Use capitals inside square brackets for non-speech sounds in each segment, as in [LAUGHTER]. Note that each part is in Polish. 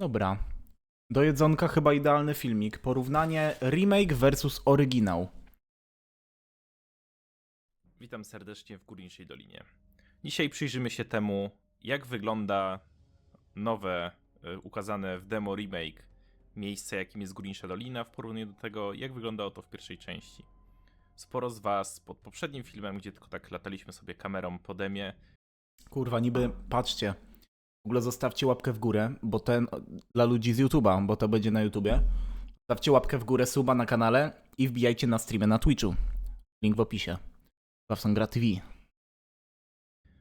Dobra. Do jedzonka chyba idealny filmik. Porównanie remake versus oryginał. Witam serdecznie w Górniczej Dolinie. Dzisiaj przyjrzymy się temu, jak wygląda nowe, y, ukazane w demo remake miejsce, jakim jest Górnicza Dolina, w porównaniu do tego, jak wyglądało to w pierwszej części. Sporo z Was pod poprzednim filmem, gdzie tylko tak lataliśmy sobie kamerą po demie, Kurwa, niby patrzcie. W ogóle zostawcie łapkę w górę, bo ten dla ludzi z YouTube'a, bo to będzie na YouTubie. Zostawcie łapkę w górę, suba na kanale i wbijajcie na streamę na Twitchu. Link w opisie. Bawson Gra TV.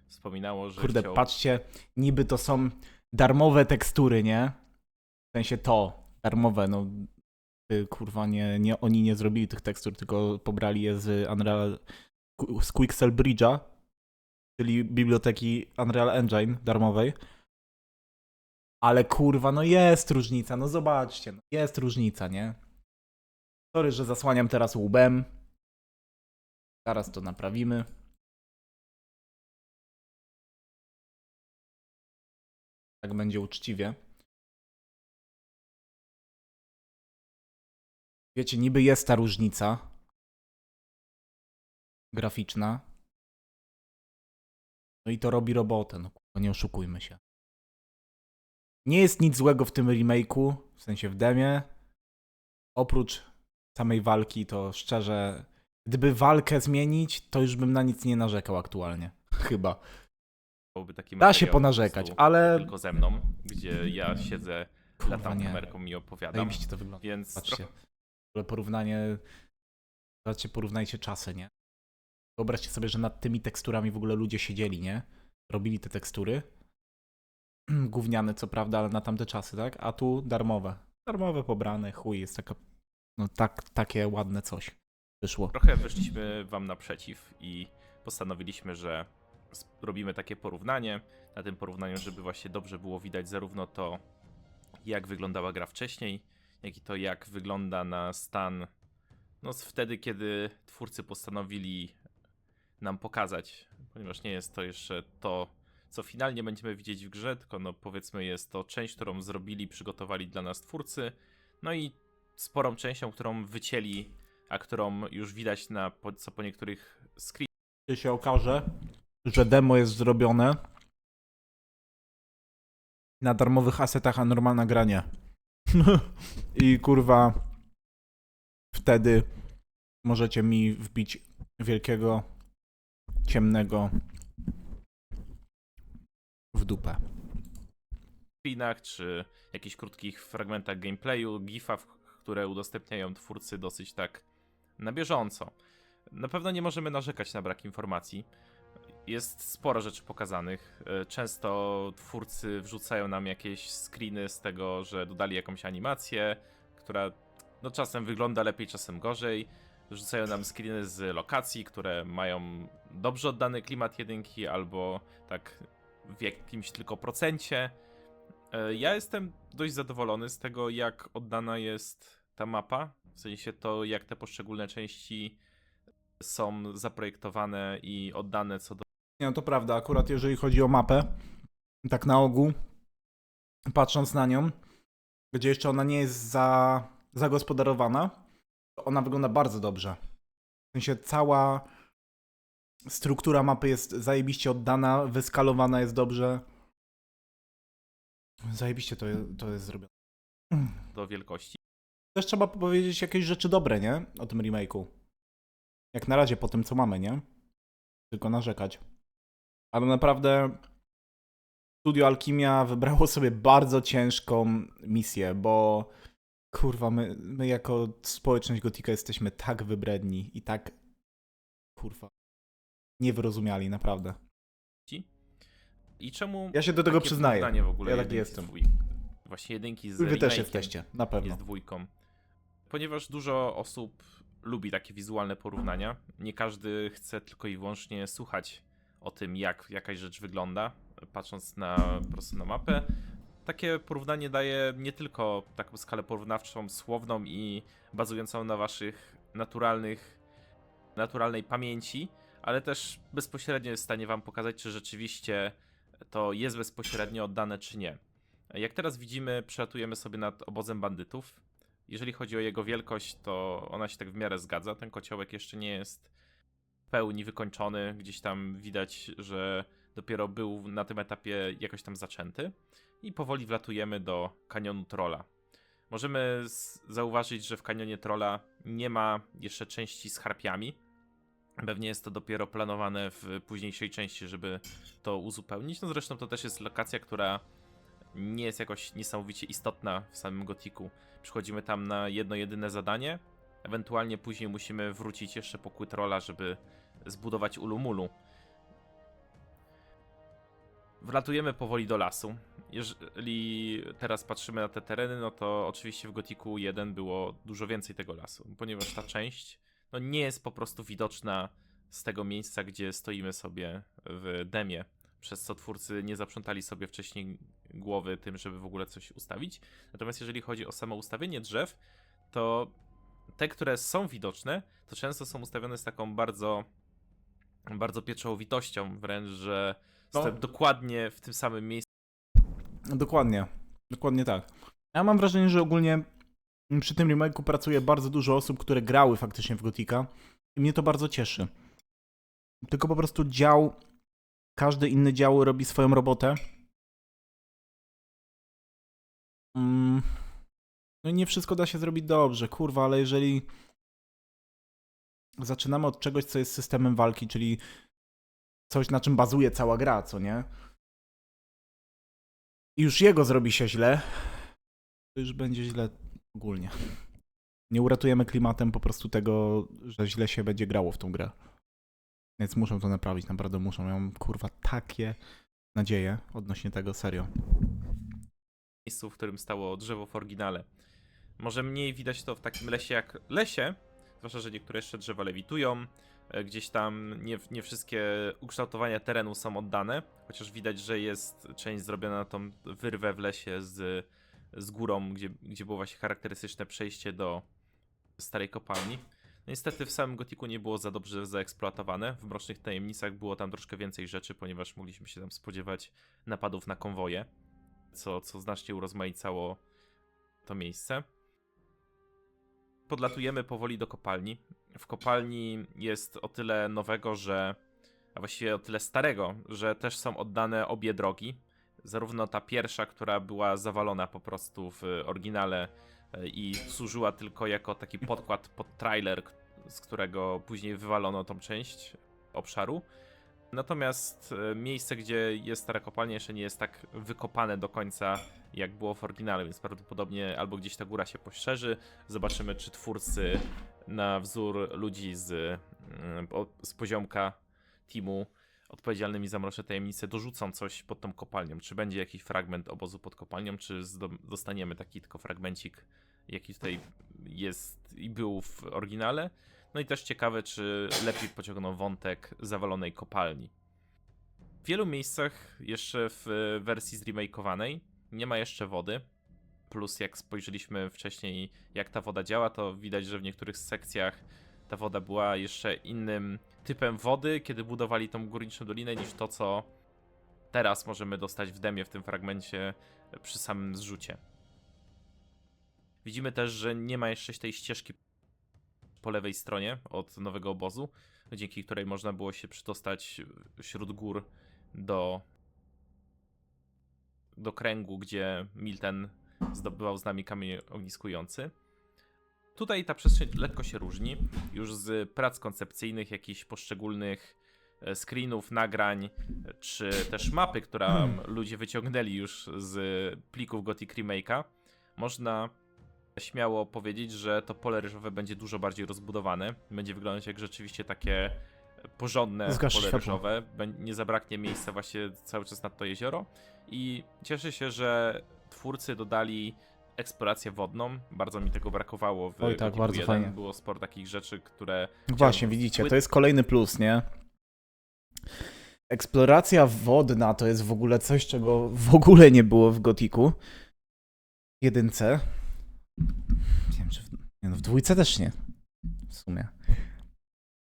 wspominało, że Kurde, chciał... patrzcie, niby to są darmowe tekstury, nie? W sensie to, darmowe, no. Kurwa, nie, nie, oni nie zrobili tych tekstur, tylko pobrali je z Unreal, z Quixel Bridge'a, czyli biblioteki Unreal Engine darmowej. Ale kurwa, no jest różnica, no zobaczcie, no jest różnica, nie? Sorry, że zasłaniam teraz łbem. Zaraz to naprawimy. Tak będzie uczciwie. Wiecie, niby jest ta różnica graficzna. No i to robi robotę, no kurwa, nie oszukujmy się. Nie jest nic złego w tym remake'u, w sensie w demie. Oprócz samej walki, to szczerze, gdyby walkę zmienić, to już bym na nic nie narzekał aktualnie. [LAUGHS] Chyba. Da się ponarzekać, ale Tylko ze mną, gdzie ja siedzę, kurwa latam nie. kamerką i opowiadam, Zajebiście to wygląda. więc Patrzcie. trochę ogóle porównanie. Zobaczcie, porównajcie czasy, nie? Wyobraźcie sobie, że nad tymi teksturami w ogóle ludzie siedzieli, nie? Robili te tekstury. [CLEARS THROAT] Gówniane, co prawda, ale na tamte czasy, tak? A tu darmowe. Darmowe, pobrane, chuj, jest taka. No tak, takie ładne coś wyszło. Trochę wyszliśmy wam naprzeciw i postanowiliśmy, że robimy takie porównanie. Na tym porównaniu, żeby właśnie dobrze było widać zarówno to, jak wyglądała gra wcześniej, jak i to, jak wygląda na stan no, wtedy, kiedy twórcy postanowili nam pokazać, ponieważ nie jest to jeszcze to, co finalnie będziemy widzieć w grze, tylko no, powiedzmy jest to część, którą zrobili, przygotowali dla nas twórcy, no i sporą częścią, którą wycięli a którą już widać na po, co po niektórych screenach Czy się okaże, że demo jest zrobione na darmowych asetach, a normalna gra nie. [LAUGHS] I kurwa, wtedy możecie mi wbić wielkiego, ciemnego w dupę. czy jakichś krótkich fragmentach gameplayu, gifach, które udostępniają twórcy dosyć tak na bieżąco. Na pewno nie możemy narzekać na brak informacji. Jest sporo rzeczy pokazanych. E, Często twórcy wrzucają nam jakieś screeny z tego, że dodali jakąś animację, która no czasem wygląda lepiej, czasem gorzej. Wrzucają nam screeny z lokacji, które mają dobrze oddany klimat jedynki, albo tak w jakimś tylko procencie. E, Ja jestem dość zadowolony z tego, jak oddana jest ta mapa. W sensie to, jak te poszczególne części są zaprojektowane i oddane co do Nie, no to prawda, akurat jeżeli chodzi o mapę, tak na ogół, patrząc na nią, gdzie jeszcze ona nie jest za, zagospodarowana, ona wygląda bardzo dobrze. W sensie cała struktura mapy jest zajebiście oddana, wyskalowana jest dobrze. Zajebiście to, je- to jest zrobione. do wielkości. Też trzeba powiedzieć jakieś rzeczy dobre, nie? O tym remake'u. Jak na razie po tym, co mamy, nie? Tylko narzekać. Ale naprawdę Studio Alchemia wybrało sobie bardzo ciężką misję, bo kurwa, my, my jako społeczność Gotika jesteśmy tak wybredni i tak kurwa niewyrozumiali, naprawdę. I czemu Ja się do tego takie przyznaję. porównanie w ogóle Ja taki jedynki z jestem. Właśnie jedynki z Wy też remake'iem jesteście, na pewno. jest dwójką. Ponieważ dużo osób lubi takie wizualne porównania. Nie każdy chce tylko i wyłącznie słuchać o tym, jak jakaś rzecz wygląda, patrząc na, po prostu na mapę. Takie porównanie daje nie tylko taką skalę porównawczą, słowną i bazującą na waszych naturalnych, naturalnej pamięci, ale też bezpośrednio jest w stanie wam pokazać, czy rzeczywiście to jest bezpośrednio oddane, czy nie. Jak teraz widzimy, przelatujemy sobie nad obozem bandytów. Jeżeli chodzi o jego wielkość, to ona się tak w miarę zgadza. Ten kociołek jeszcze nie jest w pełni wykończony. Gdzieś tam widać, że dopiero był na tym etapie jakoś tam zaczęty. I powoli wlatujemy do kanionu Trolla. Możemy zauważyć, że w kanionie Trolla nie ma jeszcze części z harpiami. Pewnie jest to dopiero planowane w późniejszej części, żeby to uzupełnić. No zresztą to też jest lokacja, która nie jest jakoś niesamowicie istotna w samym Gotiku. Przychodzimy tam na jedno jedyne zadanie, ewentualnie później musimy wrócić jeszcze po Quitrolla, żeby zbudować Ulumulu. Wlatujemy powoli do lasu. Jeżeli teraz patrzymy na te tereny, no to oczywiście w Gotiku 1 było dużo więcej tego lasu, ponieważ ta część no nie jest po prostu widoczna z tego miejsca, gdzie stoimy sobie w demie, przez co twórcy nie zaprzątali sobie wcześniej głowy tym, żeby w ogóle coś ustawić. Natomiast jeżeli chodzi o samo ustawienie drzew, to te, które są widoczne, to często są ustawione z taką bardzo bardzo pieczołowitością, wręcz, że No. dokładnie w tym samym miejscu. Dokładnie. Dokładnie tak. Ja mam wrażenie, że ogólnie przy tym remake'u pracuje bardzo dużo osób, które grały faktycznie w Gotika i mnie to bardzo cieszy. Tylko po prostu dział, każdy inny dział robi swoją robotę. Mm. No i nie wszystko da się zrobić dobrze, kurwa, ale jeżeli zaczynamy od czegoś, co jest systemem walki, czyli coś, na czym bazuje cała gra, co nie? i już jego zrobi się źle, to już będzie źle ogólnie. Nie uratujemy klimatem po prostu tego, że źle się będzie grało w tą grę. Więc muszą to naprawić, naprawdę muszą. Ja mam kurwa takie nadzieje odnośnie tego, serio. miejscu, w którym stało drzewo w oryginale. Może mniej widać to w takim lesie jak lesie, zwłaszcza, że niektóre jeszcze drzewa lewitują, e, gdzieś tam nie, nie wszystkie ukształtowania terenu są oddane, chociaż widać, że jest część zrobiona na tą wyrwę w lesie z, z górą, gdzie, gdzie było właśnie charakterystyczne przejście do starej kopalni. No Niestety w samym Gotiku nie było za dobrze zaeksploatowane. W Mrocznych Tajemnicach było tam troszkę więcej rzeczy, ponieważ mogliśmy się tam spodziewać napadów na konwoje co, co znacznie urozmaicało to miejsce. Podlatujemy powoli do kopalni. W kopalni jest o tyle nowego, że. A właściwie o tyle starego, że też są oddane obie drogi. Zarówno ta pierwsza, która była zawalona po prostu w oryginale e, i służyła tylko jako taki podkład pod trailer, z którego później wywalono tą część obszaru. Natomiast e, miejsce, gdzie jest stara kopalnia, jeszcze nie jest tak wykopane do końca, jak było w oryginale, więc prawdopodobnie albo gdzieś ta góra się poszerzy. Zobaczymy, czy twórcy na wzór ludzi z, mm, z poziomka teamu odpowiedzialnymi za mroczne tajemnice dorzucą coś pod tą kopalnią. Czy będzie jakiś fragment obozu pod kopalnią, czy dostaniemy taki tylko fragmencik, jaki tutaj jest i był w oryginale. No i też ciekawe, czy lepiej pociągną wątek zawalonej kopalni. W wielu miejscach jeszcze w e, wersji zremakeowanej nie ma jeszcze wody. Plus jak spojrzeliśmy wcześniej jak ta woda działa, to widać, że w niektórych sekcjach ta woda była jeszcze innym typem wody, kiedy budowali tą górniczą dolinę, niż to, co teraz możemy dostać w demie w tym fragmencie przy samym zrzucie. Widzimy też, że nie ma jeszcze tej ścieżki po lewej stronie od nowego obozu, dzięki której można było się przydostać wśród gór do, do kręgu, gdzie Milten zdobywał z nami kamień ogniskujący. Tutaj ta przestrzeń lekko się różni, już z prac koncepcyjnych, jakichś poszczególnych e, screenów, nagrań, czy też mapy, którą ludzie wyciągnęli już z plików Gothic Remake'a. Można śmiało powiedzieć, że to pole ryżowe będzie dużo bardziej rozbudowane. Będzie wyglądać jak rzeczywiście takie porządne Zgasz pole ryżowe. Nie zabraknie miejsca właśnie cały czas nad to jezioro. I cieszę się, że twórcy dodali eksplorację wodną. Bardzo mi tego brakowało w Oj, tak, bardzo 1. fajnie. Było sporo takich rzeczy, które Właśnie, widzicie, to jest kolejny plus, nie? Eksploracja wodna to jest w ogóle coś, czego w ogóle nie było w Gotiku. Jedynce. Nie wiem, czy w, nie no, w dwójce też nie. W sumie.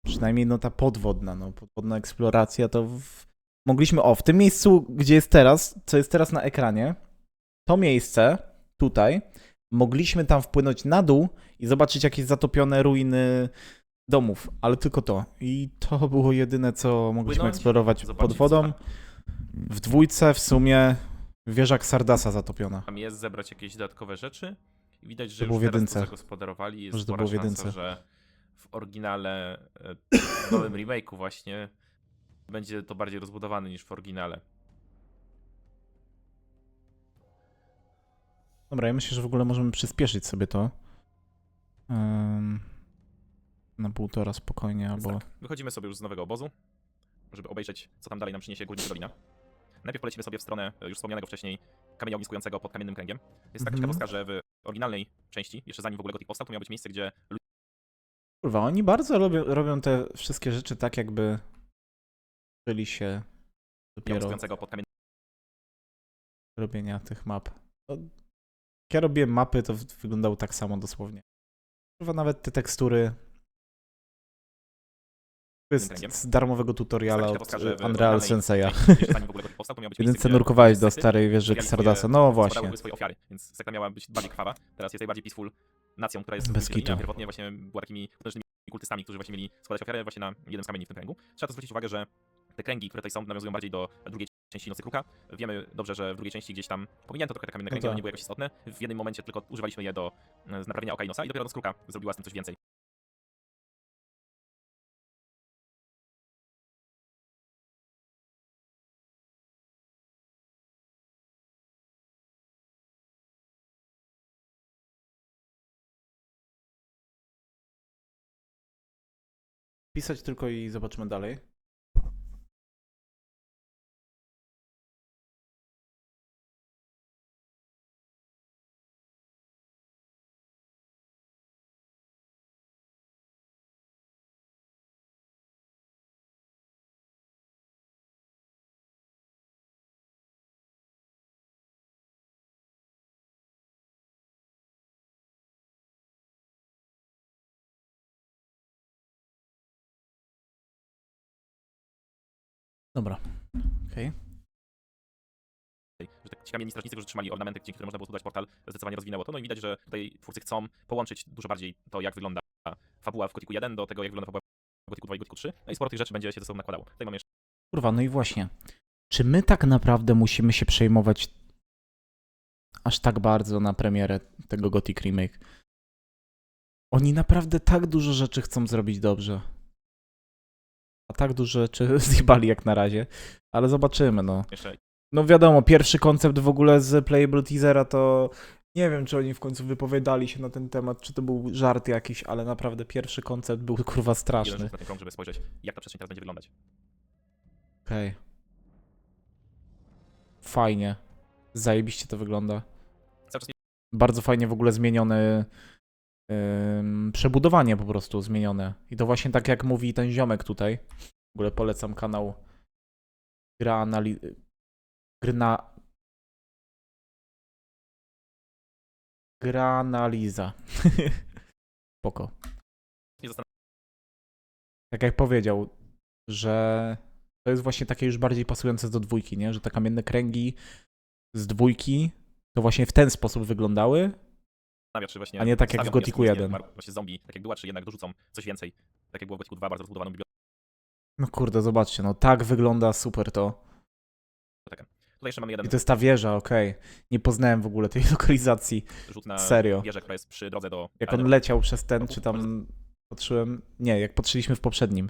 Przynajmniej no ta podwodna, no podwodna eksploracja to w... mogliśmy, o w tym miejscu, gdzie jest teraz, co jest teraz na ekranie, to miejsce tutaj, mogliśmy tam wpłynąć na dół i zobaczyć jakieś zatopione ruiny domów, ale tylko to. I to było jedyne, co mogliśmy Płynąć, eksplorować pod zobaczyć, wodą. W dwójce w sumie wieża Sardasa zatopiona. Tam jest zebrać jakieś dodatkowe rzeczy. I widać, że To już było w teraz to jedynce. zagospodarowali. Jest Że to spora było w szansa, jedynce. że w oryginale, e, w [COUGHS] nowym remake'u właśnie będzie to bardziej rozbudowane niż w oryginale. Dobra, ja myślę, że w ogóle możemy przyspieszyć sobie to. Ym, na półtora spokojnie, albo... tak, wychodzimy sobie już z nowego obozu, żeby obejrzeć, co tam dalej nam przyniesie Górnicza Dolina. Najpierw polecimy sobie w stronę e, już wspomnianego wcześniej kamienia ogniskującego pod kamiennym kręgiem. Jest taka Mhm. ciekawostka, że w oryginalnej części, jeszcze zanim w ogóle Gothic powstał, to miało być miejsce, gdzie Kurwa, oni bardzo robią, robią te wszystkie rzeczy tak, jakby byli się dopiero ogniskującego pod kamiennym robienia tych map. No, jak ja robiłem mapy, to wyglądało tak samo dosłownie. Kurwa, nawet te tekstury. To jest z darmowego tutoriala Jest od Unreal Sensei'a. Jedynce nurkowałeś do starej wieży Xardasa. No właśnie. swoje ofiary, więc sekta miała być bardziej krwawa, teraz jest najbardziej peaceful nacją, która jest Bez kitu. pierwotnie właśnie była takimi potężnymi kultystami, którzy właśnie mieli składać ofiary właśnie na jednym z kamieni w tym kręgu. Trzeba to zwrócić uwagę, że te kręgi, które tutaj są, nawiązują bardziej do drugiej części Nocy Kruka. Wiemy dobrze, że w drugiej części gdzieś tam pominięto trochę te kamienne No kręgi, tak. one nie były jakoś istotne. W jednym momencie tylko używaliśmy je do e, naprawienia oka i nosa i dopiero Noc Kruka zrobiła z tym coś więcej. Pisać tylko i zobaczymy dalej. Dobra. Okej. Że te ci kamienni strażnicy, którzy trzymali ornamenty, dzięki którym można było zbudować portal, zdecydowanie rozwinęło to. No i widać, że tutaj twórcy chcą połączyć dużo bardziej to, jak wygląda fabuła w Gothicu 1 do tego, jak wygląda fabuła w Gothicu 2 i Gothicu 3. No i sporo tych rzeczy będzie się ze sobą nakładało. Tutaj mamy jeszcze Kurwa, no i właśnie. Czy my tak naprawdę musimy się przejmować aż tak bardzo na premierę tego Gothic Remake? Oni naprawdę tak dużo rzeczy chcą zrobić dobrze. A tak dużo rzeczy [LAUGHS] zjebali jak na razie. Ale zobaczymy, no. No wiadomo, pierwszy koncept w ogóle z Playable Teasera to nie wiem, czy oni w końcu wypowiadali się na ten temat, czy to był żart jakiś, ale naprawdę pierwszy koncept był kurwa jeden straszny. ten krąg, żeby spojrzeć, jak ta przestrzeń teraz będzie wyglądać. Okej. Fajnie. Zajebiście to wygląda. Bardzo fajnie w ogóle zmienione ym, przebudowanie po prostu zmienione. I to właśnie tak jak mówi ten ziomek tutaj. W ogóle polecam kanał Gra Anali... Gry na... Gra analiza. [LAUGHS] Spoko. tak jak powiedział, że to jest właśnie takie już bardziej pasujące do dwójki, nie? Że te kamienne kręgi z dwójki to właśnie w ten sposób wyglądały, się, czy właśnie A nie tak jak w Gothicu jaskinię 1. mar- Właśnie zombie, tak jak była, czy jednak dorzucą coś więcej. Tak jak było w Gothicu 2, bardzo rozbudowaną bibliotekę. No kurde, zobaczcie, no tak wygląda super to. Tutaj jeszcze mamy jeden I to jest ta wieża, okej. Nie poznałem w ogóle tej [LAUGHS] lokalizacji. rzut na Serio. wieżę, która jest przy drodze do... Jak on leciał przez ten, Roku? czy tam patrzyłem. Nie, jak patrzyliśmy w poprzednim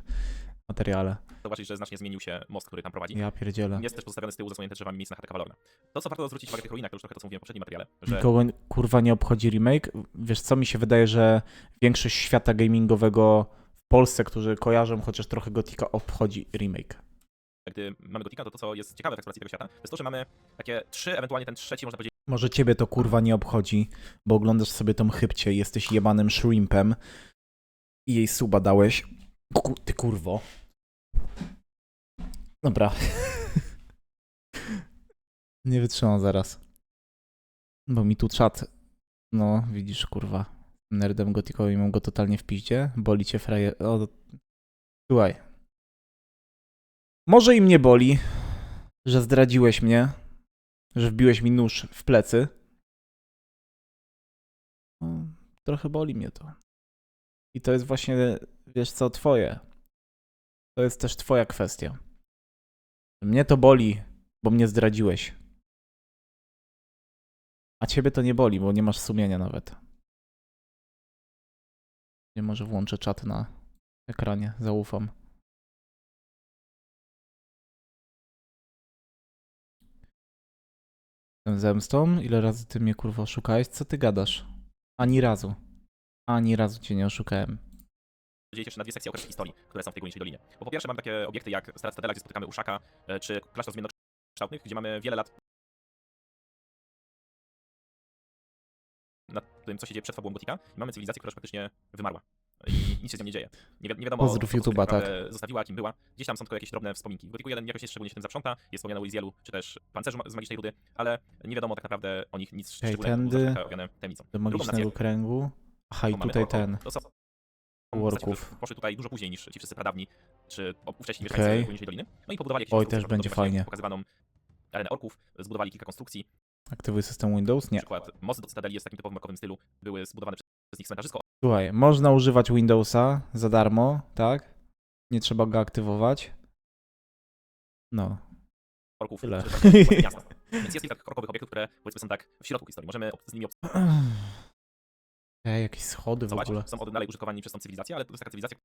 materiale. Zobaczyć, że znacznie zmienił się most, który tam prowadzi. Ja pierdzielę. Jest też pozostawiony z tyłu zasłonięte drzewami miejsce na chatę kawalorna. To, co warto zwrócić uwagę w tych ruinach, to już trochę to, co mówiłem w poprzednim materiale, że Nikogo kurwa nie obchodzi remake. Wiesz co, mi się wydaje, że większość świata gamingowego w Polsce, którzy kojarzą chociaż trochę Gotika, obchodzi remake. gdy mamy Gotika, to to, co jest ciekawe w eksploracji tego świata, to jest to, że mamy takie trzy, ewentualnie ten trzeci, można powiedzieć, Może ciebie to kurwa nie obchodzi, bo oglądasz sobie tą chybcie i jesteś jebanym shrimpem i jej suba dałeś. Ku, ty kurwo. Dobra. [LAUGHS] nie wytrzymam zaraz. Bo mi tu czat. No, widzisz, kurwa. Nerdem gotikowi mam go totalnie w piździe. Boli cię fraje... O, słuchaj. Może im nie boli, że zdradziłeś mnie, że wbiłeś mi nóż w plecy. No, trochę boli mnie to. I to jest właśnie, wiesz co, twoje. To jest też twoja kwestia. Mnie to boli, bo mnie zdradziłeś. A ciebie to nie boli, bo nie masz sumienia nawet. Nie może włączę czat na ekranie, zaufam. Tą zemstą? Ile razy ty mnie kurwa oszukałeś? Co ty gadasz? Ani razu. Ani razu cię nie oszukałem. Dzielić jeszcze na dwie sekcje okresów historii, które są w tej górniczej dolinie. Bo po pierwsze mamy takie obiekty jak Stara Cytadela, gdzie spotykamy Uszaka, e, czy klasztor zmiennokształtnych, gdzie mamy wiele lat nad tym, co się dzieje przed fabułą Gotika i mamy cywilizację, która już praktycznie wymarła. I nic się z nią nie dzieje. Nie, wi nie wiadomo, Pozdrów YouTube'a, tak naprawdę zostawiła, kim była. Gdzieś tam są tylko jakieś drobne wspominki. W Gotiku 1 jakoś jest szczególnie się tym zaprząta, jest wspomniane o Izzielu, czy też pancerzu z magicznej rudy, ale nie wiadomo tak naprawdę o nich nic Okej, szczególnego, tędy. Do magicznego kręgu. Aha, i tutaj ten. to Worków. Poszły tutaj dużo później niż ci wszyscy pradawni, czy ówcześni Okej. mieszkańcy Górniczej Doliny. No i pobudowali jakieś Oj, też będzie fajnie. pokazywaną arenę orków, zbudowali kilka konstrukcji. Aktywuj system Windows? Na Nie. przykład mosty do Cytadeli jest w takim typowym makowym stylu, były zbudowane przez nich cmentarzysko Słuchaj, można używać Windowsa za darmo, tak? Nie trzeba go aktywować. No. orków, Tyle. czy miasta. [LAUGHS] Więc jest kilka orkowych obiektów, które powiedzmy są tak w środku historii. Możemy ob- z nimi [CLEARS THROAT] Ej, jakieś schody w obcować, ogóle. są od dalej użytkowani przez tą cywilizację, ale to jest taka cywilizacja,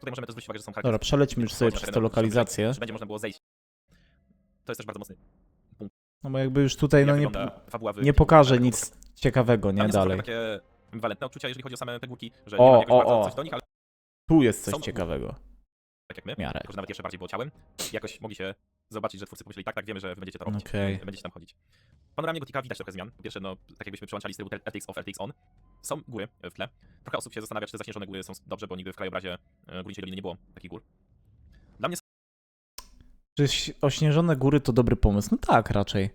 tutaj możemy też zwrócić uwagę, że są Dobra, przelećmy już sobie przez tę lokalizację. Czy będzie można było zejść. To jest też bardzo mocny. No bo jakby już tutaj no jak nie, wygląda fabuła w- nie pokaże w- nic ciekawego, Tam nie? jest Dalej. takie ambiwalentne odczucia, jeżeli chodzi o same te górki, że O, nie ma jakoś o, bardzo o. coś do nich, ale Tu jest coś są- ciekawego. tak jak my, W miarę. tylko że nawet jeszcze bardziej było ciałem, jakoś mogli się zobaczyć, że twórcy pomyśleli, tak, tak, wiemy, że wy będziecie to robić, Okej. będziecie tam chodzić. W panoramie Gotika widać trochę zmian. Po pierwsze, no, tak jakbyśmy przełączali z trybu RTX off, RTX on. Są góry w tle. Trochę osób się zastanawia, czy te zaśnieżone góry są dobrze, bo nigdy w krajobrazie e, Górniczej Doliny nie było takich gór. Dla mnie Czy ośnieżone góry to dobry pomysł? No tak, raczej.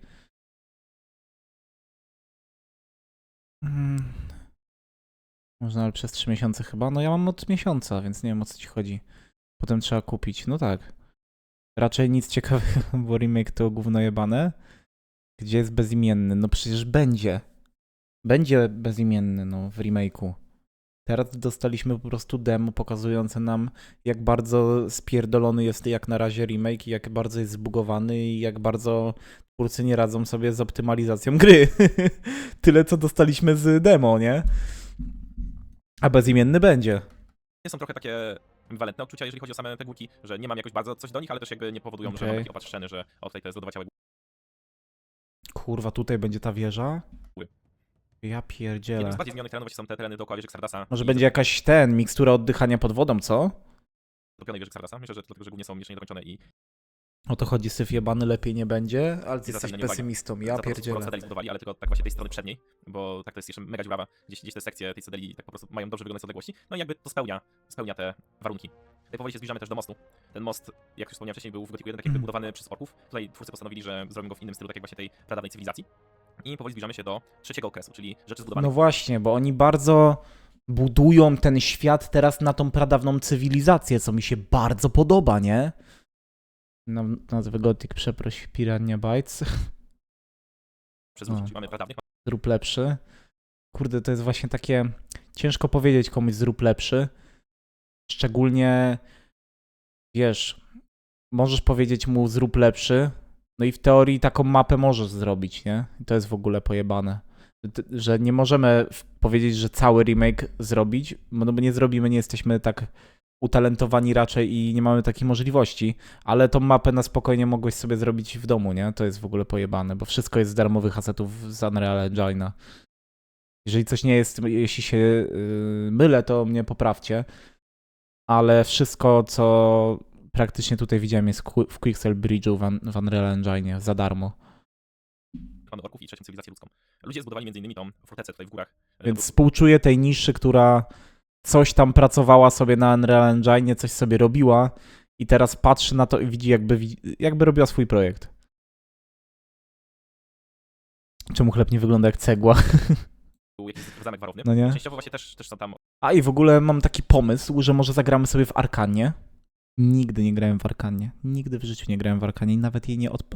Mm. Można ale przez 3 miesiące chyba. No ja mam od miesiąca, więc nie wiem o co ci chodzi. Potem trzeba kupić. No tak. Raczej nic ciekawego, [LAUGHS] bo remake to gówno jebane. Gdzie jest bezimienny? No przecież będzie. Będzie bezimienny, no, w remake'u. Teraz dostaliśmy po prostu demo pokazujące nam, jak bardzo spierdolony jest jak na razie remake, i jak bardzo jest zbugowany i jak bardzo twórcy nie radzą sobie z optymalizacją gry. [LAUGHS] Tyle, co dostaliśmy z demo, nie? A bezimienny będzie. są trochę takie ambiwalentne odczucia, jeżeli chodzi o same te górki, że nie mam jakoś bardzo coś do nich, ale też jakby nie powodują, że Okej. mam takie opatrzenie, że o tutaj to jest lodowaciałe Kurwa, tutaj będzie ta wieża? Ja Jednym pierdzielę. z bardziej zmienionych terenów właśnie są te tereny dookoła wieży Xardasa. Może będzie jakaś ten, mikstura oddychania pod wodą, co? Dopionej wieży Xardasa. Myślę, że dlatego, że głównie są jeszcze niedokończone i O to chodzi, syf jebany, lepiej nie będzie, ale ty jesteś nie pesymistą, ja to pierdzielę. Cytadeli zbudowali, ale tylko tak właśnie tej strony przedniej, bo tak to jest jeszcze mega dziurawa, gdzieś, gdzieś te sekcje tej Cytadeli tak po prostu mają dobrze wyglądające odległości, no i jakby to spełnia, spełnia te warunki. Tutaj powoli się zbliżamy też do mostu. Ten most, jak już wspomniałem wcześniej, był w Gotiku 1 tak jakby Mhm. budowany przez orków. Tutaj twórcy postanowili, że zrobią go w innym stylu, tak jak właśnie tej pradawnej cywilizacji. I powoli zbliżamy się do trzeciego okresu, czyli rzeczy zbudowane No właśnie, bo oni bardzo budują ten świat teraz na tą pradawną cywilizację, co mi się bardzo podoba, nie? Na, nazwę Gothic przeproś Pirania Bytes. przez ludzi, O. czyli mamy pradawnych, Zrób lepszy. Kurde, to jest właśnie takie ciężko powiedzieć komuś zrób lepszy. Szczególnie wiesz, możesz powiedzieć mu zrób lepszy, no i w teorii taką mapę możesz zrobić, nie? To jest w ogóle pojebane. Że nie możemy powiedzieć, że cały remake zrobić, no bo nie zrobimy, nie jesteśmy tak utalentowani raczej i nie mamy takich możliwości, ale tą mapę na spokojnie mogłeś sobie zrobić w domu, nie? To jest w ogóle pojebane, bo wszystko jest z darmowych asetów z Unreal Engine'a. Jeżeli coś nie jest, jeśli się yy, mylę, to mnie poprawcie, ale wszystko, co praktycznie tutaj widziałem jest w Quixel Bridge'u w, w Unreal Engine'ie za darmo. mamy orków i trzecią cywilizację ludzką. Ludzie zbudowali m.in. tą fortecę tutaj w górach. e, Więc współczuję tej niszy, która coś tam pracowała sobie na Unreal Engine, coś sobie robiła i teraz patrzy na to i widzi, jakby, jakby robiła swój projekt. Czemu chleb nie wygląda jak cegła? [LAUGHS] Był jakiś zamek warowny. No nie? Częściowo właśnie też, też są tam A i w ogóle mam taki pomysł, że może zagramy sobie w Arkanie. Nigdy nie grałem w Arkanie. Nigdy w życiu nie grałem w Arkanie i nawet jej nie odp...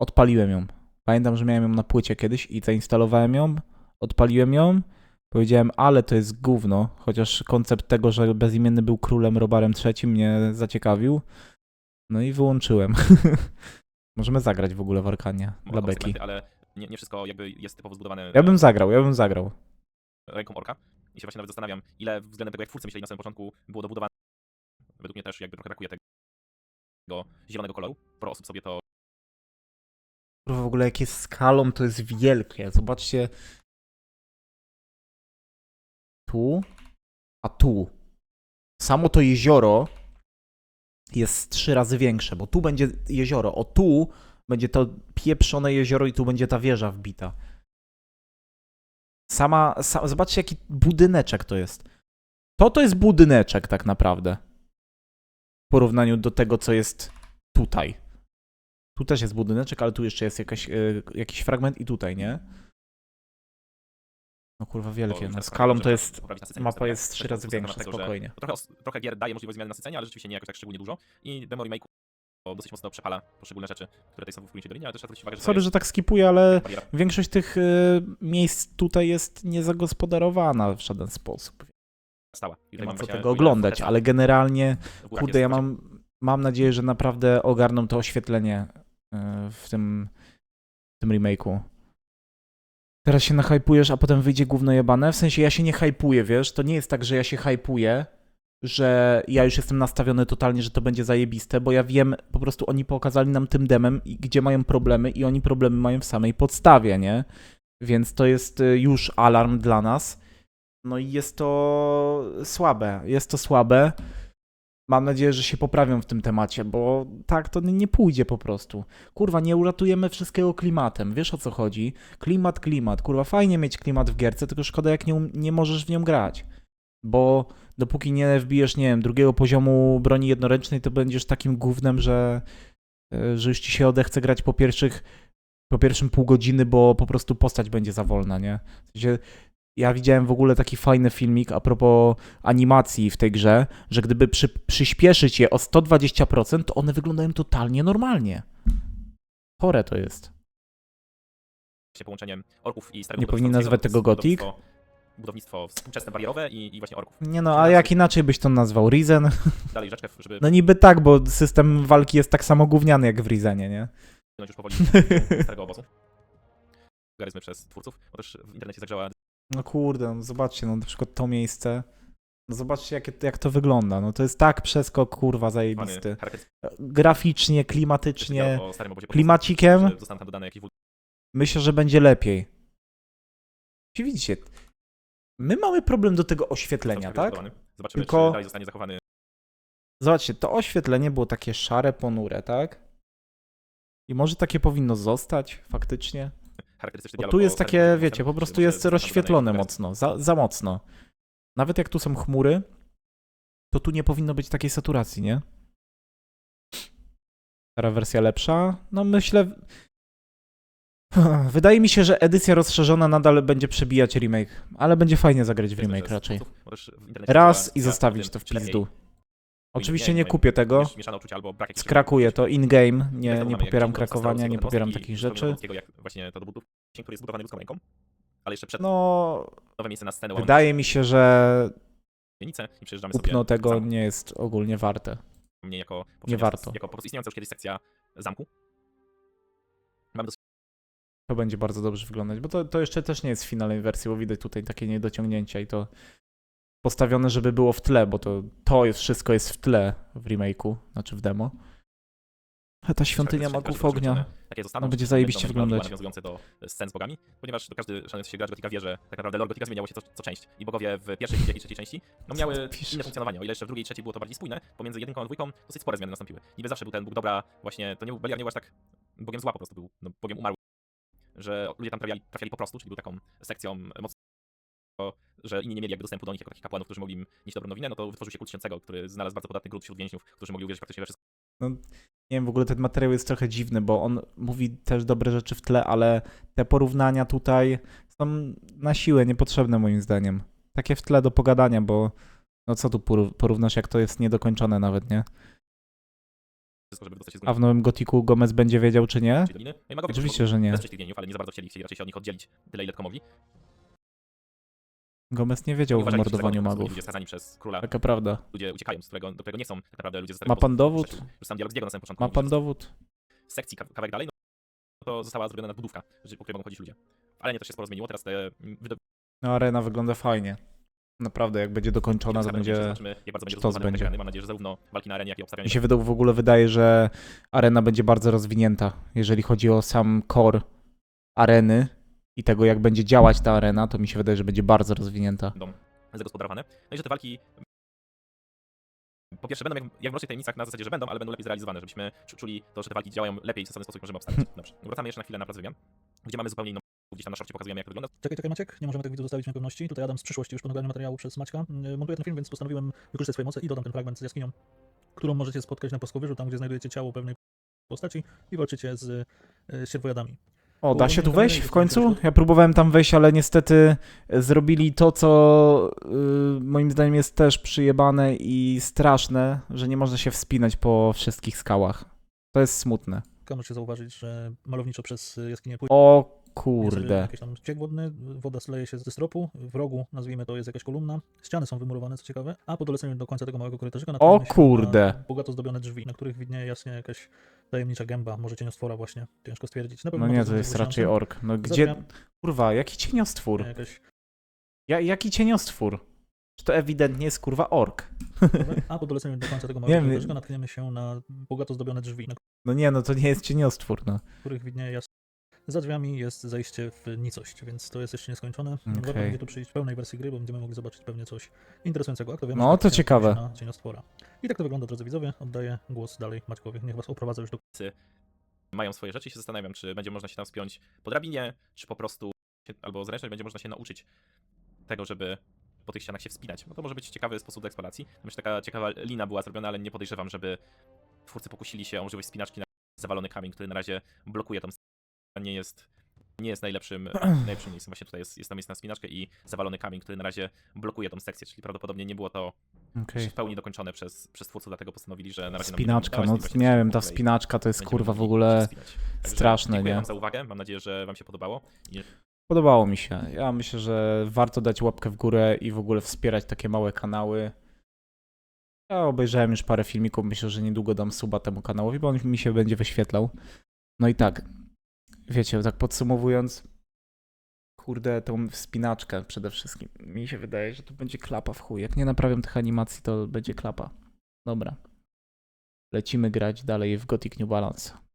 Odpaliłem ją. Pamiętam, że miałem ją na płycie kiedyś i zainstalowałem ją, odpaliłem ją, powiedziałem, ale to jest gówno, chociaż koncept tego, że bezimienny był królem Robarem III mnie zaciekawił. No i wyłączyłem. [LAUGHS] Możemy zagrać w ogóle w Arkanie dla beki. ale nie, nie wszystko jakby jest typowo zbudowane Ja bym zagrał, ja bym zagrał. ręką orka. I się właśnie nawet zastanawiam, ile względem tego, jak twórcy myśleli na samym początku, było dobudowane. Według mnie też jakby trochę brakuje tego zielonego koloru. Pro osób sobie to w ogóle jakie skalą to jest wielkie. Zobaczcie. Tu, a tu. Samo to jezioro jest trzy razy większe, bo tu będzie jezioro, o tu będzie to pieprzone jezioro i tu będzie ta wieża wbita. Sama, sa, zobaczcie jaki budyneczek to jest. To to jest budyneczek tak naprawdę. W porównaniu do tego, co jest tutaj. Tu też jest budyneczek, ale tu jeszcze jest jakaś, y, jakiś fragment i tutaj, nie? No kurwa wielkie. No skalą to jest, poprawić nasycenie mapa postawienia. jest trzy razy większa, spokojnie. Trochę, os- trochę gier daje możliwość zmiany nasycenia, ale rzeczywiście nie jakoś tak szczególnie dużo. I demo remake'u dosyć mocno przepala poszczególne rzeczy, które tutaj są w Płynięcie Dolinie, ale też trzeba zwrócić uwagę, że to Sorry, jest że tak skipuję, ale bariera większość tych y, miejsc tutaj jest niezagospodarowana w żaden sposób. Stała. Nie tutaj ma mamy co właśnie tego oglądać, ale generalnie, kurde, jest ja mam, mam nadzieję, że naprawdę ogarną to oświetlenie y, w tym, w tym remake'u. Teraz się nahypujesz, a potem wyjdzie gówno jebane? W sensie ja się nie hypuję, wiesz? To nie jest tak, że ja się hypuję, że ja już jestem nastawiony totalnie, że to będzie zajebiste, bo ja wiem, po prostu oni pokazali nam tym demem, gdzie mają problemy i oni problemy mają w samej podstawie, nie? Więc to jest y, już alarm dla nas. No i jest to słabe, jest to słabe. Mam nadzieję, że się poprawią w tym temacie, bo tak to nie- pójdzie po prostu. Kurwa, nie uratujemy wszystkiego klimatem. Wiesz o co chodzi? Klimat, klimat. Kurwa, fajnie mieć klimat w gierce, tylko szkoda jak nie, um- nie możesz w nią grać. Bo dopóki nie wbijesz, nie wiem, drugiego poziomu broni jednoręcznej, to będziesz takim gównem, że, e, że już ci się odechce grać po pierwszych po pierwszym pół godziny, bo po prostu postać będzie za wolna, nie? W sensie, ja widziałem w ogóle taki fajny filmik a propos animacji w tej grze, że gdyby przy, przyspieszyć je o 120%, to one wyglądają totalnie normalnie. Chore to jest. połączeniem orków i starego Nie powinni nazwać tego Gothic? budownictwo- Budownictwo współczesne, barierowe i, i właśnie orków. Nie no, a jak inaczej byś to nazwał? Risen? [LAUGHS] Dalej rzeczkę, żeby No niby tak, bo system walki jest tak samo gówniany jak w Risenie, nie? płynąć już powoli z [LAUGHS] starego obozu. Garyzmy przez twórców, bo też w internecie zagrzała No kurde, no zobaczcie, no na przykład to miejsce. No zobaczcie, jakie, jak to wygląda. No to jest tak przeskok, kurwa, zajebisty. Graficznie, klimatycznie, klimacikiem. Myślę, że będzie lepiej. Czy widzicie? My mamy problem do tego oświetlenia, tak? Zobaczymy, Tylko- czy dalej zostanie zachowany Zobaczcie, to oświetlenie było takie szare, ponure, tak? I może takie powinno zostać faktycznie? Charakterystyczny Bo dialog tu jest takie, wiecie, po prostu jest rozświetlone mocno, za, za mocno. Nawet jak tu są chmury, to tu nie powinno być takiej saturacji, nie? Stara wersja lepsza? No myślę... [LAUGHS] Wydaje mi się, że edycja rozszerzona nadal będzie przebijać remake, ale będzie fajnie zagrać w remake raczej. twórców, bo też w internecie Raz i dyskusja zostawić to w lepiej pizdu. Oczywiście nie, nie kupię tego, skrakuję to in-game, nie, nie popieram krakowania, nie popieram takich rzeczy. No, nowe miejsce na scenę wydaje mi się, że kupno tego nie jest ogólnie warte. mnie jako Nie warto. Jako po prostu istniejąca już kiedyś sekcja zamku. To będzie bardzo dobrze wyglądać, bo to, to jeszcze też nie jest w finalnej wersji, bo widać tutaj takie niedociągnięcia i to postawione, żeby było w tle, bo to, to jest, wszystko jest w tle w remake'u, znaczy w demo. A ta świątynia charakterystyczne, magów ognia. Takie zostaną, No, będzie zajebiście wyglądać. nawiązujące do scen z bogami, ponieważ każdy szanujący się gracz Gotika wie, że tak naprawdę lore Gotika zmieniało się co, co część. I bogowie w pierwszej, drugiej i trzeciej części no, miały inne funkcjonowanie. O ile jeszcze w drugiej i trzeciej było to bardziej spójne, pomiędzy jedynką a dwójką dosyć spore zmiany nastąpiły. Niby zawsze był ten bóg dobra, właśnie, to nie był, Beliar nie był aż tak bogiem zła po prostu, był no, bogiem umarłym. Że ludzie tam trafiali, trafiali po prostu, czyli był taką sekcją mocno że inni nie mieli jakby dostępu do nich jako takich kapłanów, którzy mogli im nieść dobrą nowinę, no to wytworzył się kult święcego, który znalazł bardzo podatny gród wśród więźniów, którzy mogli uwierzyć praktycznie we wszystko. No, nie wiem, w ogóle ten materiał jest trochę dziwny, bo on mówi też dobre rzeczy w tle, ale te porównania tutaj są na siłę niepotrzebne moim zdaniem. Takie w tle do pogadania, bo no co tu poró- porównasz, jak to jest niedokończone nawet, nie? A w nowym Gotiku Gomez będzie wiedział, czy nie? No Oczywiście, że nie. geniów, ale nie za bardzo chcieli, chcieli raczej się od nich oddzielić tyle, ile tylko mogli. Gomez nie wiedział o mordowaniu magów. Ludzie skazani przez króla, Taka prawda. ludzie uciekają, z którego, do którego nie chcą, tak naprawdę ludzie Ma pan dowód? Już sam dialog z Diego na samym początku. Ma pan dowód? Z sekcji kaw- kawałek dalej, no to została zrobiona nadbudówka, po której mogą chodzić ludzie. Ale nie, to się sporo zmieniło, teraz te mm, No arena wygląda fajnie. Naprawdę, jak będzie dokończona, to będzie... Sztos będzie. Mam nadzieję, że zarówno walki na arenie, jak i obstawianie Mi się w ogóle wydaje, że arena będzie bardzo rozwinięta, jeżeli chodzi o sam core areny i tego, jak będzie działać ta arena, to mi się wydaje, że będzie bardzo rozwinięta. będą zagospodarowane. No i że te walki po pierwsze będą jak, jak w Mrocznych Tajemnicach na zasadzie, że będą, ale będą lepiej zrealizowane, żebyśmy czu- czuli to, że te walki działają lepiej w sensowny sposób, możemy obstawić. [LAUGHS] Dobrze. Wracamy jeszcze na chwilę na plac wymian, gdzie mamy zupełnie inną gdzieś tam na szorcie pokazujemy, jak to wygląda. Czekaj, czekaj Maciek, nie możemy tak widzów zostawić w niepewności. Tutaj Adam z przyszłości już po nagraniu materiału przez Maćka y, montuje ten film, więc postanowiłem wykorzystać swoje moce i dodam ten fragment z jaskinią, którą możecie spotkać na Płaskowyżu, tam gdzie znajdujecie ciało pewnej postaci i walczycie z y, sierwojadami. O, da się tu wejść w końcu? Ja próbowałem tam wejść, ale niestety e, zrobili to, co y, moim zdaniem jest też przyjebane i straszne, że nie można się wspinać po wszystkich skałach. To jest smutne. Możecie zauważyć, że malowniczo przez y, jaskinię płynie O kurde. jakiś tam ciek wodny, woda sleje się ze stropu, w rogu, nazwijmy to, jest jakaś kolumna, ściany są wymurowane, co ciekawe, a po doleceniu do końca tego małego korytarzyka O natkniemy się kurde. na bogato zdobione drzwi, na których widnieje jasnie jakaś tajemnicza gęba, może cieniostwora właśnie, ciężko stwierdzić. Na pewno No nie, to jest raczej ork. No gdzie... Kurwa, jaki cieniostwór? Jakaś, Ja, jaki cieniostwór? Czy to ewidentnie jest kurwa ork? a po doleceniu do końca tego [LAUGHS] Nie małego wiem. korytarzyka natkniemy się na bogato zdobione drzwi, na No nie, no to nie jest cieniostwór, no. których widnieje jasno. Za drzwiami jest zejście w nicość, więc to jest jeszcze nieskończone. Warto Okej. będzie tu przyjść w pełnej wersji gry, bo będziemy mogli zobaczyć pewnie coś interesującego. A kto wie, No, to ciekawe. Na cieniostwora. I tak to wygląda, drodzy widzowie. Oddaję głos dalej Maćkowi. Niech was oprowadza już do Mają swoje rzeczy i się zastanawiam, czy będzie można się tam spiąć po drabinie, czy po prostu, się, albo zresztą będzie można się nauczyć tego, żeby po tych ścianach się wspinać. No to może być ciekawy sposób do eksploracji. Myślę, że taka ciekawa lina była zrobiona, ale nie podejrzewam, żeby twórcy pokusili się o możliwość spinaczki na zawalony kamień, który na razie blokuje tą. Nie jest, nie jest najlepszym, [CLEARS THROAT] najlepszym miejscem. Właśnie tutaj jest, jest tam miejsce na spinaczkę i zawalony kamień, który na razie blokuje tą sekcję, czyli prawdopodobnie nie było to Okej. w pełni dokończone przez, przez twórców, dlatego postanowili, że na razie nam Spinaczka, no dawać, nie wiem, ta kolei wspinaczka to jest będziemy kurwa w ogóle wspinać. Także straszne, Dziękuję nie? wam za uwagę, mam nadzieję, że wam się podobało. I Podobało mi się. Ja myślę, że warto dać łapkę w górę i w ogóle wspierać takie małe kanały. Ja obejrzałem już parę filmików, myślę, że niedługo dam suba temu kanałowi, bo on mi się będzie wyświetlał. No i tak, wiecie, tak podsumowując, kurde, tą wspinaczkę przede wszystkim. Mi się wydaje, że to będzie klapa w chuj. Jak nie naprawią tych animacji, to będzie klapa. Dobra. Lecimy grać dalej w Gothic New Balance.